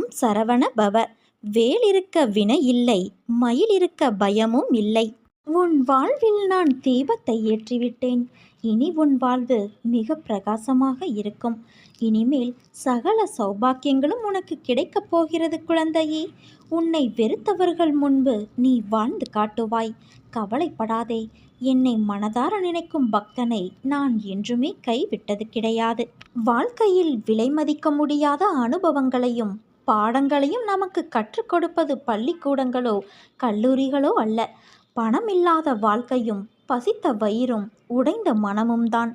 ஓம் சரவண பவ. வேல் இருக்க வினை இல்லை மயில் இருக்க பயமும் இல்லை. உன் வாழ்வில் நான் தீபத்தை ஏற்றிவிட்டேன். இனி உன் வாழ்வு மிக பிரகாசமாக இருக்கும். இனிமேல் சகல சௌபாக்கியங்களும் உனக்கு கிடைக்கப் போகிறது குழந்தையே. உன்னை வெறுத்தவர்கள் முன்பு நீ வாழ்ந்து காட்டுவாய். கவலைப்படாதே. என்னை மனதார நினைக்கும் பக்தனை நான் என்றுமே கைவிட்டது கிடையாது. வாழ்க்கையில் விலை மதிக்க முடியாத அனுபவங்களையும் பாடங்களையும் நமக்கு கற்றுக் கொடுப்பது பள்ளிக்கூடங்களோ கல்லூரிகளோ அல்ல. பணம் இல்லாத வாழ்க்கையும் பசித்த வயிறும் உடைந்த மனமும் தான்.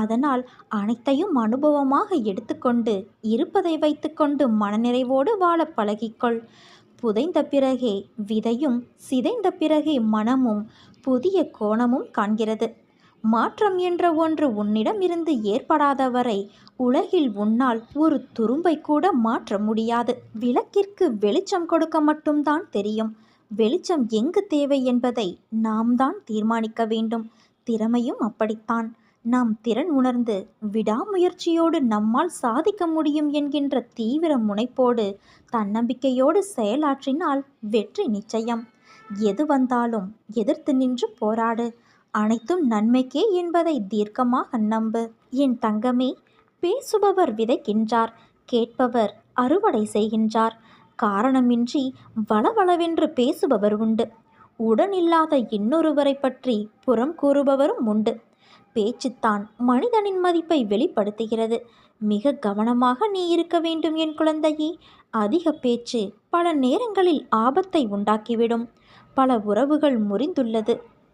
அதனால் அனைத்தையும் அனுபவமாக எடுத்துக்கொண்டு இருப்பதை வைத்துக்கொண்டு மனநிறைவோடு வாழ பழகிக்கொள். புதைந்த பிறகே விதையும் சிதைந்த பிறகே மனமும் புதிய கோணமும் காண்கிறது. மாற்றம் என்ற ஒன்று உன்னிடம் இருந்து ஏற்படாத வரை உலகில் உன்னால் ஒரு துரும்பை கூட மாற்ற முடியாது. விளக்கிற்கு வெளிச்சம் கொடுக்க மட்டும்தான் தெரியும். வெளிச்சம் எங்கு தேவை என்பதை நாம் தான் தீர்மானிக்க வேண்டும். திறமையும் அப்படித்தான். நாம் திறன் உணர்ந்து விடாமுயற்சியோடு நம்மால் சாதிக்க முடியும் என்கின்ற தீவிர முனைப்போடு தன்னம்பிக்கையோடு செயலாற்றினால் வெற்றி நிச்சயம். எது வந்தாலும் எதிர்த்து நின்று போராடு. அனைத்தும் நன்மைக்கே என்பதை தீர்க்கமாக நம்பு. என் தங்கமே பேசுபவர் விதைக்கின்றார் கேட்பவர் அறுவடை செய்கின்றார். காரணமின்றி வளவளவென்று பேசுபவர் உண்டு. உடனில்லாத இன்னொருவரை பற்றி புறம் கூறுபவரும் உண்டு. பேச்சுத்தான் மனிதனின் மதிப்பை வெளிப்படுத்துகிறது. மிக கவனமாக நீ இருக்க வேண்டும் என் குழந்தையே. அதிக பேச்சு பல நேரங்களில் ஆபத்தை உண்டாக்கிவிடும். பல உறவுகள் முறிந்துள்ளது.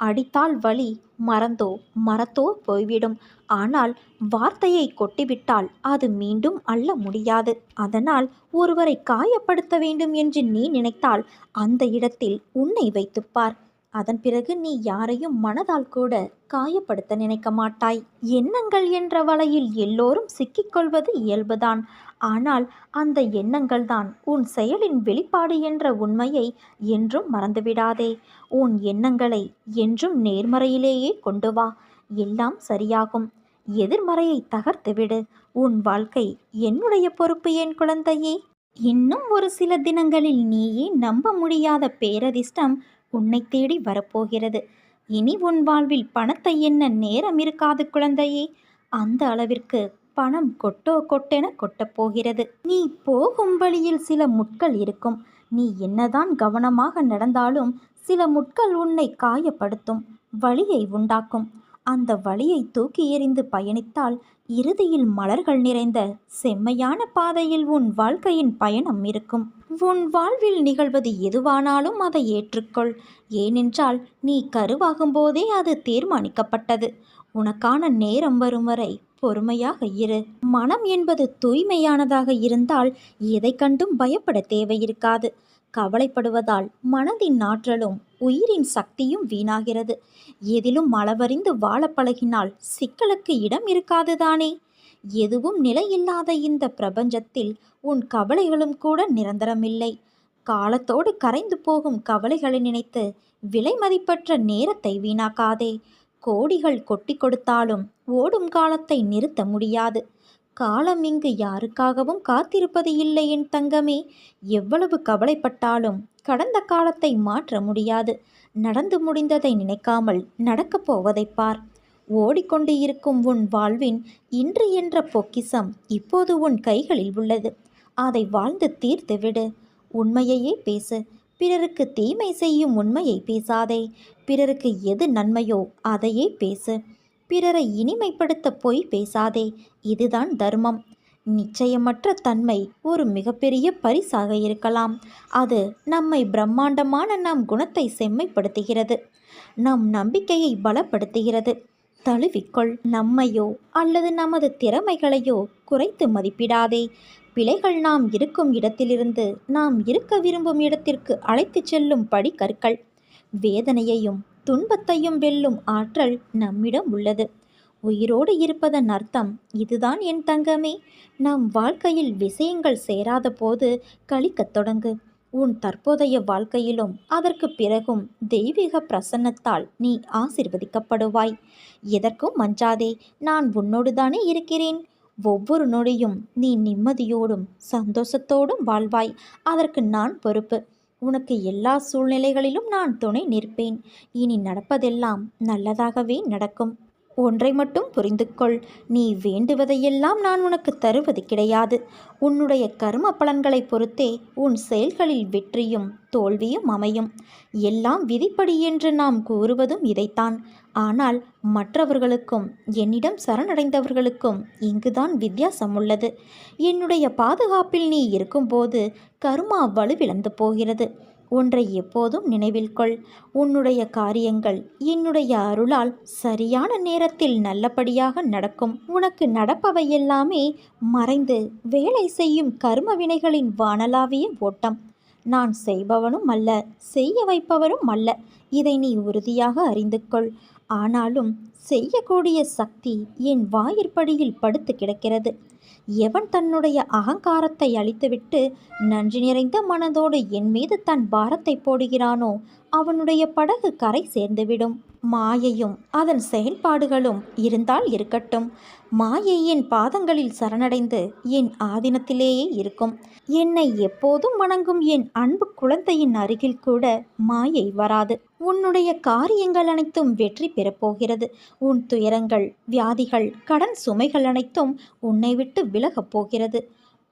அடித்தால் வலி மறந்தோ மரத்தோ போய்விடும். ஆனால் வார்த்தையை கொட்டிவிட்டால் அது மீண்டும் அள்ள முடியாது. அதனால் ஒருவரை காயப்படுத்த வேண்டும் என்று நீ நினைத்தால் அந்த இடத்தில் உன்னை வைத்துப்பார். அதன் பிறகு நீ யாரையும் மனதால் கூட காயப்படுத்த நினைக்க மாட்டாய். எண்ணங்கள் என்ற வலையில் எல்லோரும் சிக்கிக்கொள்வது இயல்புதான். ஆனால் அந்த எண்ணங்கள்தான் உன் செயலின் வெளிப்பாடு என்ற உண்மையை என்றும் மறந்துவிடாதே. உன் எண்ணங்களை என்றும் நேர்மறையிலேயே கொண்டு வா. எல்லாம் சரியாகும். எதிர்மறையை தகர்த்துவிடு உன் வாழ்க்கை என்னுடைய பொறுப்பு என் குழந்தையே? இன்னும் ஒரு சில தினங்களில் நீயே நம்ப முடியாத பேரதிர்ஷ்டம் உன்னை தேடி வரப்போகிறது. இனி உன் வாழ்வில் பணத்தை என்ன நேரம் இருக்காது குழந்தையே. அந்த அளவிற்கு பணம் கொட்டோ கொட்டென கொட்டப்போகிறது நீ போகும் வழியில் சில முட்கள் இருக்கும். நீ என்னதான் கவனமாக நடந்தாலும் சில முட்கள் உன்னை காயப்படுத்தும் வழியை உண்டாக்கும். அந்த வழியை தூக்கி எறிந்து பயணித்தால் இறுதியில் மலர்கள் நிறைந்த செம்மையான பாதையில் உன் வாழ்க்கையின் பயணம் இருக்கும். உன் வாழ்வில் நிகழ்வது எதுவானாலும் அதை ஏற்றுக்கொள். ஏனென்றால் நீ கருவாகும் போதே அது தீர்மானிக்கப்பட்டது. உனக்கான நேரம் வரும் வரை பொறுமையாக இரு. மனம் என்பது தூய்மையானதாக இருந்தால் எதை கண்டும் பயப்பட தேவையிருக்காது. கவலைப்படுவதால் மனதின் ஆற்றலும் உயிரின் சக்தியும் வீணாகிறது. எதிலும் அளவறிந்து வாழ பழகினால் சிக்கலுக்கு இடம் இருக்காதுதானே? எதுவும் நிலையில்லாத இந்த பிரபஞ்சத்தில் உன் கவலைகளும் கூட நிரந்தரமில்லை. காலத்தோடு கரைந்து போகும் கவலைகளை நினைத்து விலை மதிப்பற்ற நேரத்தை வீணாக்காதே. கோடிகள் கொட்டி கொடுத்தாலும் ஓடும் காலத்தை நிறுத்த முடியாது. காலம் இங்கு யாருக்காகவும் காத்திருப்பது இல்லை என் தங்கமே. எவ்வளவு கவலைப்பட்டாலும் கடந்த காலத்தை மாற்ற முடியாது. நடந்து முடிந்ததை நினைக்காமல் நடக்கப் போவதைப் பார். ஓடிக்கொண்டு இருக்கும் உன் வாழ்வின் இன்று என்ற பொக்கிசம் இப்போது உன் கைகளில் உள்ளது. அதை வாழ்ந்து தீர்த்து விடு உண்மையையே பேசு. பிறருக்கு தீமை செய்யும் உண்மையை பேசாதே. பிறருக்கு எது நன்மையோ அதையே பேசு. பிறரை இனிமைப்படுத்த போய் பேசாதே இதுதான் தர்மம். நிச்சயமற்ற தன்மை ஒரு மிகப்பெரிய பரிசாக இருக்கலாம். அது நம்மை பிரம்மாண்டமான நம் குணத்தை செம்மைப்படுத்துகிறது. நம் நம்பிக்கையை பலப்படுத்துகிறது. தழுவிக்கொள். நம்மையோ அல்லது நமது திறமைகளையோ குறைத்து மதிப்பிடாதே. பிழைகள் நாம் இருக்கும் இடத்திலிருந்து நாம் இருக்க விரும்பும் இடத்திற்கு அழைத்துச் செல்லும் படிக்கற்கள். வேதனையையும் துன்பத்தையும் வெல்லும் ஆற்றல் நம்மிடம் உள்ளது. உயிரோடு இருப்பதன் அர்த்தம் இதுதான் என் தங்கமே. நம் வாழ்க்கையில் விஷயங்கள் சேராத போது கழிக்கத் தொடங்கு. உன் தற்போதைய வாழ்க்கையிலும் அதற்கு பிறகும் தெய்வீக பிரசன்னத்தால் நீ ஆசிர்வதிக்கப்படுவாய். எதற்கும் மஞ்சாதே நான் உன்னோடு தானே இருக்கிறேன். ஒவ்வொரு நொடியும் நீ நிம்மதியோடும் சந்தோஷத்தோடும் வாழ்வாய். அதற்கு நான் பொறுப்பு. உனக்கு எல்லா சூழ்நிலைகளிலும் நான் துணை நிற்பேன். இனி நடப்பதெல்லாம் நல்லதாகவே நடக்கும். ஒன்றை மட்டும் புரிந்து கொள் நீ வேண்டுவதையெல்லாம் நான் உனக்கு தருவது கிடையாது. உன்னுடைய கரும பலன்களை பொறுத்தே உன் செயல்களில் வெற்றியும் தோல்வியும் அமையும். எல்லாம் விதிப்படி என்று நாம் கூறுவதும் இதைத்தான். ஆனால் மற்றவர்களுக்கும் என்னிடம் சரணடைந்தவர்களுக்கும் இங்குதான் வித்தியாசம் உள்ளது. என்னுடைய பாதுகாப்பில் நீ இருக்கும்போது கருமா வலுவிழந்து போகிறது. ஒன்றை எப்போதும் நினைவில் கொள். உன்னுடைய காரியங்கள் என்னுடைய அருளால் சரியான நேரத்தில் நல்லபடியாக நடக்கும். உனக்கு நடப்பவை எல்லாமே மறைந்து வேலை செய்யும் கர்ம வினைகளின் வானலாவிய ஓட்டம். நான் செய்பவனும் அல்ல செய்ய வைப்பவரும் அல்ல. இதை நீ உறுதியாக அறிந்து கொள். ஆனாலும் செய்யக்கூடிய சக்தி என் வாயிற்படியில் படுத்து கிடக்கிறது. எவன் தன்னுடைய அகங்காரத்தை அழித்துவிட்டு நன்றி நிறைந்த மனதோடு என் மீது தன் பாரத்தை போடுகிறானோ அவனுடைய படகு கரை சேர்ந்துவிடும். மாயையும் அதன் செயல்பாடுகளும் இருந்தால் இருக்கட்டும். மாயை என் பாதங்களில் சரணடைந்து என் ஆதீனத்திலேயே இருக்கும். என்னை எப்போதும் வணங்கும் என் அன்பு குழந்தையின் அருகில் கூட மாயை வராது. உன்னுடைய காரியங்கள் அனைத்தும் வெற்றி பெறப்போகிறது உன் துயரங்கள் வியாதிகள் கடன் சுமைகள் அனைத்தும் உன்னை விட்டு விலகப் போகிறது.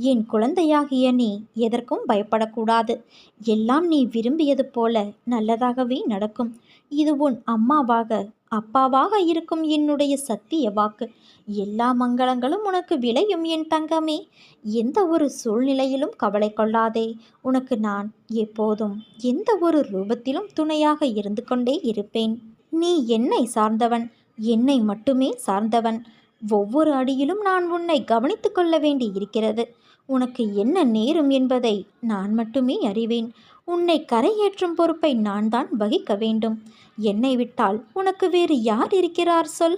என் குழந்தையாகிய நீ எதற்கும் பயப்படக்கூடாது. எல்லாம் நீ விரும்பியது போல நல்லதாகவே நடக்கும். இது உன் அம்மாவாக அப்பாவாக இருக்கும் என்னுடைய சத்திய வாக்கு. எல்லா மங்களங்களும் உனக்கு விளையும் என் தங்கமே. எந்த ஒரு சூழ்நிலையிலும் கவலை கொள்ளாதே. உனக்கு நான் எப்போதும் எந்த ஒரு ரூபத்திலும் துணையாக இருந்து கொண்டே இருப்பேன். நீ என்னை சார்ந்தவன் என்னை மட்டுமே சார்ந்தவன். ஒவ்வொரு அடியிலும் நான் உன்னை கவனித்து கொள்ள வேண்டி இருக்கிறது. உனக்கு என்ன நேரும் என்பதை நான் மட்டுமே அறிவேன். உன்னை கரையேற்றும் பொறுப்பை நான் தான் வகிக்க வேண்டும். என்னை விட்டால் உனக்கு வேறு யார் இருக்கிறார் சொல்?